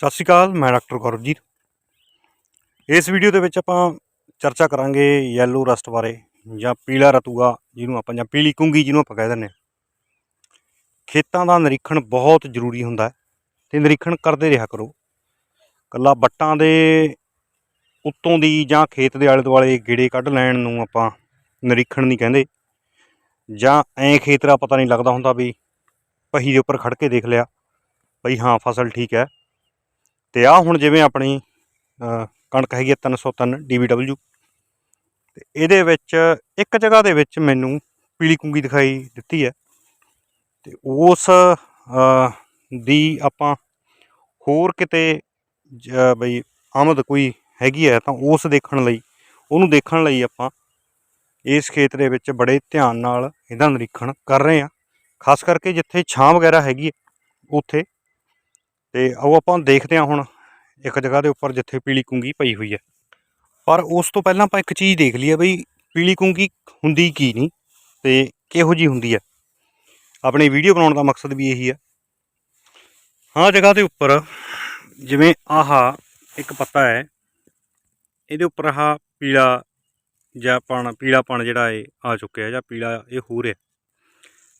ਸਤਿ ਸ਼੍ਰੀ ਅਕਾਲ, ਮੈਂ ਡਾਕਟਰ ਗੌਰਵਜੀਤ। ਇਸ ਵੀਡੀਓ ਦੇ ਵਿੱਚ ਆਪਾਂ ਚਰਚਾ ਕਰਾਂਗੇ ਯੈਲੋ ਰਸਟ ਬਾਰੇ ਜਾਂ ਪੀਲਾ ਰਤੂਆ ਜਿਹਨੂੰ ਆਪਾਂ ਜਾਂ ਪੀਲੀ ਕੁੰਗੀ ਜਿਹਨੂੰ ਆਪਾਂ ਕਹਿ ਦਿੰਦੇ ਹਾਂ। ਖੇਤਾਂ ਦਾ ਨਿਰੀਖਣ ਬਹੁਤ ਜ਼ਰੂਰੀ ਹੁੰਦਾ ਹੈ ਤੇ ਨਿਰੀਖਣ ਕਰਦੇ ਰਿਹਾ ਕਰੋ। ਕੱਲਾ ਬੱਟਾਂ ਦੇ ਉੱਤੋਂ ਦੀ ਜਾਂ ਖੇਤ ਦੇ ਆਲੇ ਦੁਆਲੇ ਗੇੜੇ ਕੱਢ ਲੈਣ ਨੂੰ ਆਪਾਂ ਨਿਰੀਖਣ ਨਹੀਂ ਕਹਿੰਦੇ। ਜਾਂ ਐਂ ਖੇਤ ਦਾ ਪਤਾ ਨਹੀਂ ਲੱਗਦਾ ਹੁੰਦਾ ਵੀ ਪਹੀ ਦੇ ਉੱਪਰ ਖੜ ਕੇ ਦੇਖ ਲਿਆ ਭਈ ਹਾਂ, ਫਸਲ ਠੀਕ ਹੈ। ਤੇ ਆ ਹੁਣ ਜਿਵੇਂ ਆਪਣੀ ਕਣਕ ਹੈਗੀ ਹੈ 303 DBW ਤੇ ਇਹਦੇ ਵਿੱਚ ਇੱਕ ਜਗ੍ਹਾ ਦੇ ਵਿੱਚ ਮੈਨੂੰ ਪੀਲੀ ਕੁੰਗੀ ਦਿਖਾਈ ਦਿੱਤੀ ਹੈ ਤੇ ਉਸ ਦੀ ਆਪਾਂ ਹੋਰ ਕਿਤੇ ਬਈ ਆਮਦ ਕੋਈ ਹੈਗੀ ਹੈ ਤਾਂ ਉਸ ਦੇਖਣ ਲਈ, ਉਹਨੂੰ ਦੇਖਣ ਲਈ ਆਪਾਂ ਇਸ ਖੇਤ ਦੇ ਵਿੱਚ ਬੜੇ ਧਿਆਨ ਨਾਲ ਇਹਦਾ ਨਿਰੀਖਣ ਕਰ ਰਹੇ ਹਾਂ। ਖਾਸ ਕਰਕੇ ਜਿੱਥੇ ਛਾਂ ਵਗੈਰਾ ਹੈਗੀ ਹੈ, ਉੱਥੇ ਤੇ ਆਓ ਆਪਾਂ ਦੇਖਦੇ ਹਾਂ ਹੁਣ, ਇੱਕ ਜਗ੍ਹਾ ਦੇ ਉੱਪਰ ਜਿੱਥੇ ਪੀਲੀ ਕੁੰਗੀ ਪਈ ਹੋਈ ਹੈ। ਪਰ ਉਸ ਤੋਂ ਪਹਿਲਾਂ ਆਪਾਂ ਇੱਕ ਚੀਜ਼ ਦੇਖ ਲਈਏ ਬਈ ਪੀਲੀ ਕੁੰਗੀ ਹੁੰਦੀ ਕੀ ਨਹੀਂ ਤੇ ਕਿਹੋ ਜੀ ਹੁੰਦੀ ਹੈ। ਆਪਣੀ ਵੀਡੀਓ ਬਣਾਉਣ ਦਾ ਮਕਸਦ ਵੀ ਇਹੀ ਹੈ। ਹਾਂ ਜਗ੍ਹਾ ਦੇ ਉੱਪਰ ਜਿਵੇਂ ਆਹ ਇੱਕ ਪੱਤਾ ਹੈ, ਇਹਦੇ ਉੱਪਰ ਆਹ ਪੀਲਾ ਜਾਂ ਪਣ ਪੀਲਾਪਣ ਜਿਹੜਾ ਹੈ ਆ ਚੁੱਕਿਆ ਜਾਂ ਪੀਲਾ ਇਹ ਹੋ ਰਿਹਾ।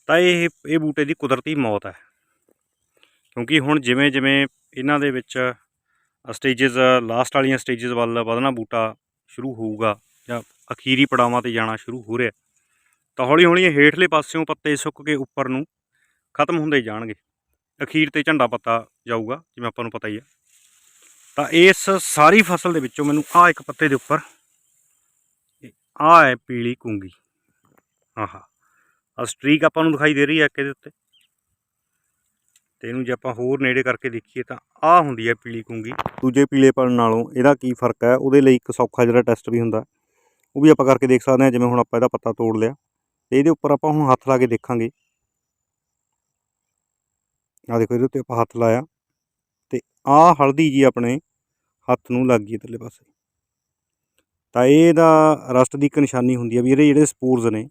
ਤਾਂ ਇਹ ਇਹ ਬੂਟੇ ਦੀ ਕੁਦਰਤੀ ਮੌਤ ਹੈ। ਕਿਉਂਕਿ ਹੁਣ ਜਿਵੇਂ ਜਿਵੇਂ ਇਹਨਾਂ ਦੇ ਵਿੱਚ ਸਟੇजेस ਲਾਸਟ ਵਾਲੀਆਂ ਸਟੇजेस ਵੱਲ ਵਧਣਾ ਬੂਟਾ ਸ਼ੁਰੂ ਹੋਊਗਾ ਜਾਂ ਅਖੀਰੀ ਪੜਾਵਾਂ ਤੇ ਜਾਣਾ ਸ਼ੁਰੂ ਹੋ ਰਿਹਾ, ਤਾਂ ਹੌਲੀ ਹੌਲੀ ਇਹ ਹੇਠਲੇ ਪਾਸਿਓਂ ਪੱਤੇ ਸੁੱਕ ਕੇ ਉੱਪਰ ਨੂੰ ਖਤਮ ਹੁੰਦੇ ਜਾਣਗੇ। ਅਖੀਰ ਤੇ ਝੰਡਾ ਪੱਤਾ ਜਾਊਗਾ, ਜਿਵੇਂ ਆਪਾਂ ਨੂੰ ਪਤਾ ਹੀ ਆ ਤਾਂ ਇਸ ਸਾਰੀ ਫਸਲ ਦੇ ਵਿੱਚੋਂ ਮੈਨੂੰ ਆਹ ਇੱਕ ਪੱਤੇ ਦੇ ਉੱਪਰ ਆਹ ਹੈ ਪੀਲੀ ਕੁੰਗੀ। ਆਹਾ ਆ ਸਟ੍ਰੀਕ ਆਪਾਂ ਨੂੰ ਦਿਖਾਈ ਦੇ ਰਹੀ ਹੈ ਇੱਕ ਇਹਦੇ ਉੱਤੇ। ਤੇ ਇਹਨੂੰ ਜੇ ਆਪਾਂ ਹੋਰ ਨੇੜੇ ਕਰਕੇ ਦੇਖੀਏ ਤਾਂ ਆਹ ਹੁੰਦੀ ਹੈ ਪੀਲੀ ਕੁੰਗੀ। ਦੂਜੇ ਪੀਲੇਪਣ ਨਾਲੋਂ ਇਹਦਾ ਕੀ ਫ਼ਰਕ ਹੈ? ਉਹਦੇ ਲਈ ਇੱਕ ਸੌਖਾ ਜਿਹੜਾ ਟੈਸਟ ਵੀ ਹੁੰਦਾ ਉਹ ਵੀ ਆਪਾਂ ਕਰਕੇ ਦੇਖ ਸਕਦੇ ਹਾਂ, ਜਿਵੇਂ ਹੁਣ ਆਪਾਂ ਇਹਦਾ ਪੱਤਾ ਤੋੜ ਲਿਆ। ਤੇ ਇਹਦੇ ਉੱਪਰ ਆਪਾਂ ਹੁਣ ਹੱਥ ਲਾ ਕੇ ਦੇਖਾਂਗੇ। ਆ ਦੇਖੋ, ਇਹਦੇ ਉੱਤੇ ਆਪਾਂ ਹੱਥ ਲਾਇਆ। ਤੇ ਆਹ ਹਲਦੀ ਜੀ ਆਪਣੇ ਹੱਥ ਨੂੰ ਲੱਗ ਗਈ ਥੱਲੇ ਪਾਸੇ। ਤਾਂ ਇਹਦਾ ਰਸਟ ਦੀ ਇੱਕ ਨਿਸ਼ਾਨੀ ਹੁੰਦੀ ਹੈ ਵੀ ਇਹਦੇ ਜਿਹੜੇ ਸਪੋਰਸ ਨੇ,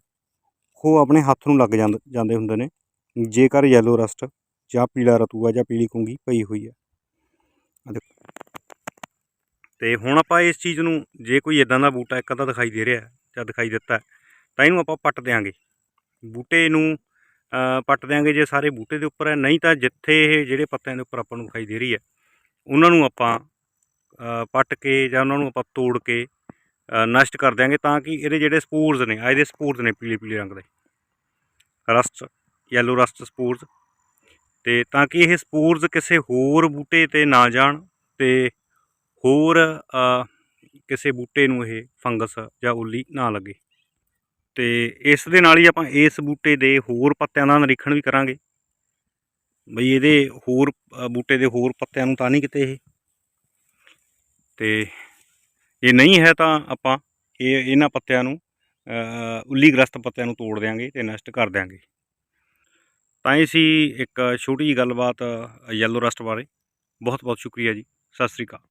ਉਹ ਆਪਣੇ ਹੱਥ ਨੂੰ ਲੱਗ ਜਾਂਦੇ ਹੁੰਦੇ ਨੇ। ਜੇਕਰ ਯੈਲੋ ਰਸਟ ਜਾਂ ਪੀਲਾ ਰਤੂਆ ਜਾਂ ਪੀਲੀ ਕੁੰਗੀ ਪਈ ਹੋਈ ਹੈ ਆ ਤੇ ਹੁਣ ਆਪਾਂ ਇਸ ਚੀਜ਼ ਨੂੰ ਜੇ ਕੋਈ ਇਦਾਂ ਦਾ ਬੂਟਾ ਇੱਕ ਅੱਧਾ ਦਿਖਾਈ ਦੇ ਰਿਹਾ, ਜਾਂ ਦਿਖਾਈ ਦਿੱਤਾ, ਤਾਂ ਇਹਨੂੰ ਆਪਾਂ ਪੱਟ ਦਿਆਂਗੇ। ਬੂਟੇ ਨੂੰ ਪੱਟ ਦਿਆਂਗੇ ਜੇ ਸਾਰੇ ਬੂਟੇ ਦੇ ਉੱਪਰ ਹੈ, ਨਹੀਂ ਤਾਂ ਜਿੱਥੇ ਇਹ ਜਿਹੜੇ ਪੱਤਿਆਂ ਦੇ ਉੱਪਰ ਆਪਾਂ ਨੂੰ ਦਿਖਾਈ ਦੇ ਰਹੀ ਹੈ, ਉਹਨਾਂ ਨੂੰ ਆਪਾਂ ਪੱਟ ਕੇ ਜਾਂ ਉਹਨਾਂ ਨੂੰ ਆਪਾਂ ਤੋੜ ਕੇ ਨਸ਼ਟ ਕਰ ਦਿਆਂਗੇ ਤਾਂ ਕਿ ਇਹਦੇ ਜਿਹੜੇ ਸਪੋਰਸ ਨੇ ਆ ਇਹਦੇ ਸਪੋਰਸ ਨੇ ਪੀਲੇ ਪੀਲੇ ਰੰਗ ਦੇ। ਰਸਟ ਯੈਲੋ ਰਸਟ ਸਪੋਰਸ ਤੇ ਤਾਂ ਕਿ ਇਹ ਸਪੋਰਸ ਕਿਸੇ ਹੋਰ ਬੂਟੇ ਤੇ ਨਾ ਜਾਣ ਤੇ ਹੋਰ ਕਿਸੇ ਬੂਟੇ ਨੂੰ ਇਹ ਫੰਗਸ ਜਾਂ ਉੱਲੀ ਨਾ ਲੱਗੇ। ਤੇ ਇਸ ਦੇ ਨਾਲ ਹੀ ਆਪਾਂ ਇਸ ਬੂਟੇ ਦੇ ਹੋਰ ਪੱਤਿਆਂ ਦਾ ਨਿਰੀਖਣ ਵੀ ਕਰਾਂਗੇ। ਬਈ ਇਹਦੇ ਹੋਰ ਬੂਟੇ ਦੇ ਹੋਰ ਪੱਤਿਆਂ ਨੂੰ ਤਾਂ ਨਹੀਂ ਕਿਤੇ ਇਹ। ਤੇ ਇਹ ਨਹੀਂ ਹੈ ਤਾਂ ਆਪਾਂ ਇਹ ਇਹਨਾਂ ਪੱਤਿਆਂ ਨੂੰ ਅ, ਉੱਲੀ ਗ੍ਰਸਤ ਪੱਤਿਆਂ ਨੂੰ ਤੋੜ ਦਿਆਂਗੇ ਤੇ ਨਸ਼ਟ ਕਰ ਦਿਆਂਗੇ। ਤਾਂ ਇਹ ਸੀ ਇੱਕ ਛੋਟੀ ਜਿਹੀ ਗੱਲਬਾਤ ਯੈਲੋ ਰਸਟ ਬਾਰੇ ਬਹੁਤ ਬਹੁਤ ਸ਼ੁਕਰੀਆ ਜੀ। ਸਤਿ ਸ੍ਰੀ ਅਕਾਲ।